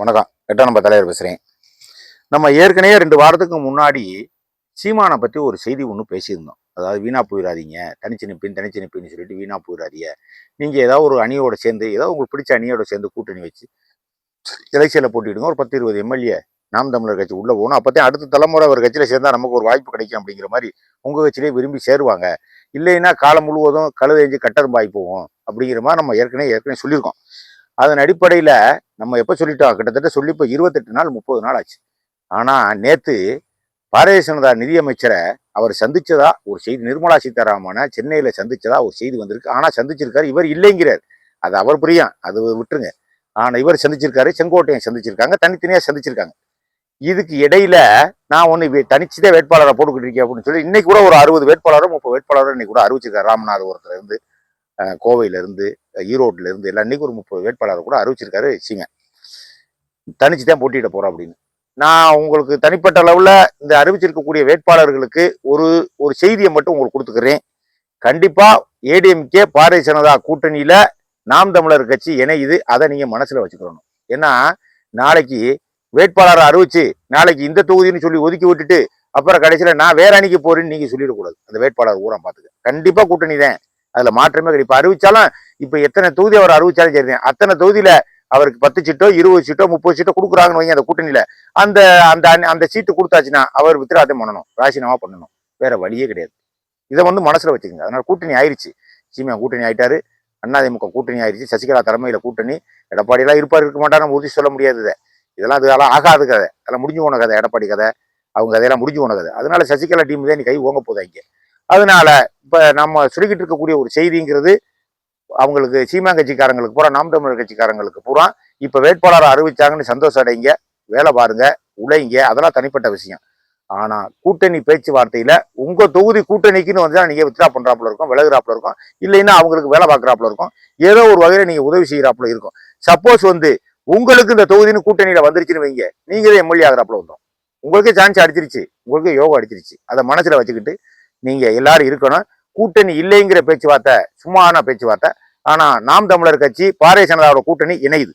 வணக்கம். எட்டா நம்ம தலைவர் பேசுகிறேன் நம்ம ஏற்கனவே ரெண்டு வாரத்துக்கு முன்னாடி சீமானை பற்றி ஒரு செய்தி ஒன்று பேசியிருந்தோம். அதாவது வீணா போயிடாதீங்க. தனிச்சு நிற்பின் தனிச்சு நிற்பின்னு சொல்லிட்டு வீணா போயிடாதீங்க. நீங்கள் ஏதாவது ஒரு அணியோட சேர்ந்து ஏதாவது உங்களுக்கு பிடிச்ச அணியோட சேர்ந்து கூட்டணி வச்சு எலெக்ஷனில் போட்டிடுங்க ஒரு பத்து இருபது எம்எல்ஏ நாம் தமிழர் கட்சி உள்ளே போகணும். அப்போதான் அடுத்த தலைமுறை ஒரு கட்சியில் சேர்ந்தா நமக்கு ஒரு வாய்ப்பு கிடைக்கும் அப்படிங்கிற மாதிரி உங்கள் கட்சியிலே விரும்பி சேருவாங்க. இல்லைன்னா காலம் முழுவதும் கழுதெஞ்சு கட்டரும்பாய் போகும் அப்படிங்கிற மாதிரி நம்ம ஏற்கனவே ஏற்கனவே சொல்லியிருக்கோம். அதன் அடிப்படையில் நம்ம எப்போ சொல்லிட்டோம்? கிட்டத்தட்ட சொல்லி இப்போ இருபத்தெட்டு நாள் முப்பது நாள் ஆச்சு. ஆனால் நேற்று பாரதிய ஜனதா நிதியமைச்சரை அவர் சந்திச்சதா? ஒரு செய்தி நிர்மலா சீதாராமனை சென்னையில் சந்திச்சதா? ஒரு செய்தி வந்திருக்கு. ஆனால் சந்திச்சிருக்காரு இவர் இல்லைங்கிறார். அது அவர் புரியும். அது விட்டுருங்க. ஆனால் இவர் சந்திச்சிருக்காரு செங்கோட்டையன் சந்திச்சிருக்காங்க தனித்தனியாக சந்திச்சிருக்காங்க. இதுக்கு இடையில நான் ஒன்று தனிச்சுதே வேட்பாளரை போட்டுக்கிட்டு இருக்கேன் அப்படின்னு சொல்லி இன்னைக்கு கூட ஒரு அறுபது வேட்பாளரும் முப்பது வேட்பாளரும் இன்னைக்கு கூட அறிவிச்சிருக்காரு. ராமநாதபுரத்துல இருந்து கோவையில இருந்து ஈரோட்டில் இருந்து எல்லா ஒரு முப்பது வேட்பாளர் கூட அறிவிச்சிருக்காரு சிங்க. தனிச்சு தான் போட்டியிட போகிறோம் அப்படின்னு. நான் உங்களுக்கு தனிப்பட்ட அளவில் இந்த அறிவிச்சிருக்கக்கூடிய வேட்பாளர்களுக்கு ஒரு ஒரு செய்தியை மட்டும் உங்களுக்கு கொடுத்துக்கிறேன். கண்டிப்பா ஏடிஎம்கே பாரதிய ஜனதா கூட்டணியில நாம் தமிழர் கட்சி இணையுது. அதை நீங்க மனசுல வச்சுக்கணும். ஏன்னா நாளைக்கு வேட்பாளரை அறிவிச்சு நாளைக்கு இந்த தொகுதின்னு சொல்லி ஒதுக்கி விட்டுட்டு அப்புறம் கடைசியில நான் வேற அணிக்கு போறேன்னு நீங்கள் சொல்லிடக்கூடாது. அந்த வேட்பாளர் ஊரம் பார்த்துக்க. கண்டிப்பாக கூட்டணி தான். அதுல மாற்றமே கிடைப்பா அறிவிச்சாலும் இப்ப எத்தனை தொகுதி அவர் அறிவிச்சாலும் சரிதான் அத்தனை தொகுதியில அவருக்கு பத்து சீட்டோ இருபது சீட்டோ முப்பது சீட்டோ கொடுக்குறாங்கன்னு வைங்க அந்த கூட்டணியில. அந்த அந்த அந்த சீட்டு கொடுத்தாச்சுன்னா அவர் வித்ராதம் பண்ணணும் ராசினாமா பண்ணணும். வேற வழியே கிடையாது. இதை வந்து மனசுல வச்சுக்கோங்க. அதனால கூட்டணி ஆயிடுச்சு சீமா கூட்டணி ஆயிட்டாரு. அதிமுக கூட்டணி ஆயிடுச்சு சசிகலா தலைமையில கூட்டணி. எடப்பாடியெல்லாம் இருப்பார் இருக்க மாட்டார் உறுதி சொல்ல முடியாது இதை. இதெல்லாம் இதெல்லாம் ஆகாது கதை. அதெல்லாம் முடிஞ்சு போன கதை எடப்பாடி கதை. அவங்க கதையெல்லாம் முடிஞ்சு போன கதை. அதனால சசிகலா டீம் தான் நீ கை ஓங்க போதாங்க அதனால இப்ப நம்ம சொல்லிக்கிட்டு இருக்கக்கூடிய ஒரு செய்திங்கிறது அவங்களுக்கு சீமா கட்சிக்காரங்களுக்கு பூரா நாம் தமிழர் கட்சிக்காரங்களுக்கு பூரா இப்போ வேட்பாளரை அறிவிச்சாங்கன்னு சந்தோஷம் அடைங்க வேலை பாருங்க உழைங்க அதெல்லாம் தனிப்பட்ட விஷயம். ஆனா கூட்டணி பேச்சுவார்த்தையில உங்க தொகுதி கூட்டணிக்குன்னு வந்து நீங்க வித்ரா பண்றாப்புல இருக்கும் விலகுறாப்புல இருக்கும் இல்லைன்னா அவங்களுக்கு வேலை பார்க்கறாப்புல இருக்கும் ஏதோ ஒரு வகையில நீங்க உதவி செய்யறாப்புல இருக்கும். சப்போஸ் வந்து உங்களுக்கு இந்த தொகுதின்னு கூட்டணியில வந்துருச்சுன்னு வைங்க நீங்களே எம்எல்ஏ ஆகிறாப்புல வந்தோம். உங்களுக்கே சான்ஸ் அடிச்சிருச்சு உங்களுக்கு யோகம் அடிச்சிருச்சு. அதை மனசுல வச்சுக்கிட்டு நீங்க எல்லாரும் இருக்கணும். கூட்டணி இல்லைங்கிற பேச்சுவார்த்தை சும்மான பேச்சுவார்த்தை ஆனா நாம் தமிழர் கட்சி பாரதிய ஜனதாவோட கூட்டணி இணையுது.